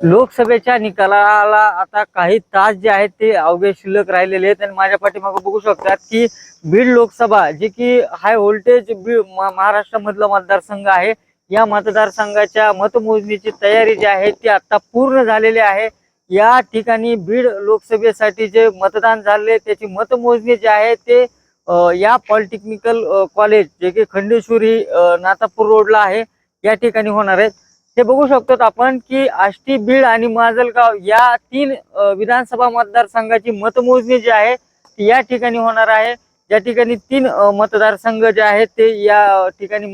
लोकसभेच्या निकालाला आता काही तास जे आहेत ते अवघे शिल्लक राहिलेले आहेत. आणि माझ्या पाठीमागे बघू शकतात की बीड लोकसभा जी की हाय व्होल्टेज बीड महाराष्ट्रामधला मतदारसंघ आहे. या मतदारसंघाच्या मतमोजणीची तयारी जी आहे ती आता पूर्ण झालेली आहे. या ठिकाणी बीड लोकसभेसाठी जे मतदान झाले त्याची मतमोजणी जी आहे ते या पॉलिटेक्निकल कॉलेज जे की खंडेश्वरी नातापूर रोडला आहे. या ठिकाणी होणार आहे. हे बघू शकतो आपण की आष्टी बीड आणि माजलगाव या तीन विधानसभा मतदारसंघाची मतमोजणी जी आहे ती या ठिकाणी होणार आहे. या ठिकाणी तीन मतदारसंघ जे आहेत ते या ठिकाणी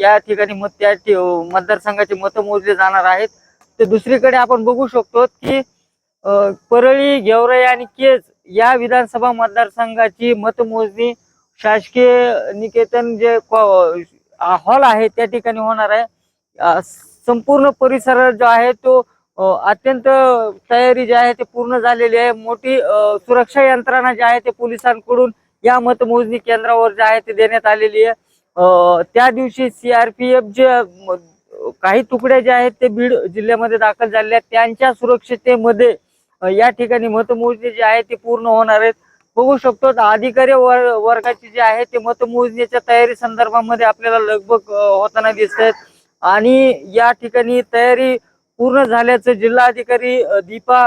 या ठिकाणी मत त्या मतदारसंघाचे मत मोजले जाणार आहेत. तर दुसरीकडे आपण बघू शकतो की परळी गेवराई आणि केज या विधानसभा मतदारसंघाची मतमोजणी शासकीय निकेतन जे हॉल आहे त्या ठिकाणी होणार आहे. संपूर्ण परिसर जो आहे तो अत्यंत तयारी जी आहे ते पूर्ण झालेली आहे. मोठी सुरक्षा यंत्रणा जी आहे ते पोलिसांकडून या मतमोजणी केंद्रावर जे आहे ते देण्यात आलेली आहे. त्या दिवशी सीआरपीएफ जे काही तुकड्या ज्या आहेत ते बीड जिल्ह्यामध्ये दाखल झालेले आहेत. त्यांच्या सुरक्षितेमध्ये या ठिकाणी मतमोजणी जी आहे ती पूर्ण होणार आहेत बघू शकतो अधिकारी वर वर्गाची जी आहे ते मतमोजणीच्या तयारी संदर्भामध्ये आपल्याला लगबग होताना दिसत आहेत. आणि या ठिकाणी तयारी पूर्ण झाल्याचं जिल्हाधिकारी दीपा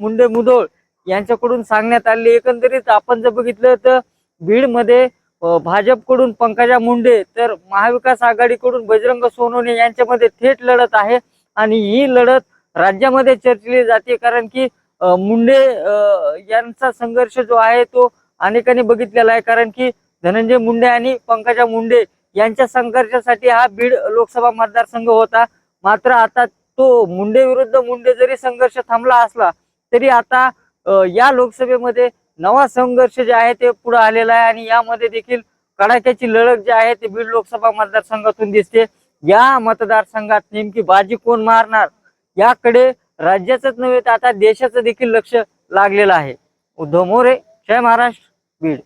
मुंडे मुधोळ यांच्याकडून सांगण्यात आले एकंदरीत आपण जर बघितलं तर बीडमध्ये भाजपकडून पंकजा मुंडे तर महाविकास आघाडीकडून बजरंग सोनवणे यांच्यामध्ये थेट लढत आहे. आणि ही लढत राज्यामध्ये चर्चली जाते कारण की मुंडे यांचा संघर्ष जो आहे तो अनेकांनी बघितलेला आहे. कारण की धनंजय मुंडे आणि पंकजा मुंडे यांच्या संघर्षासाठी हा बीड लोकसभा मतदारसंघ होता. मात्र आता तो मुंडे विरुद्ध मुंडे जरी संघर्ष थांबला असला तरी आता या लोकसभेमध्ये नवा संघर्ष जे आहे ते पुढे आलेला आहे आणि यामध्ये देखील कडाक्याची लढत जी आहे ते बीड लोकसभा मतदारसंघातून दिसते. या मतदारसंघात नेमकी बाजी कोण मारणार? याकडे राज्याचंच नव्हे तर आता देशाचं देखील लक्ष लागलेलं आहे. उद्धव मोरे जय महाराष्ट्र बीड.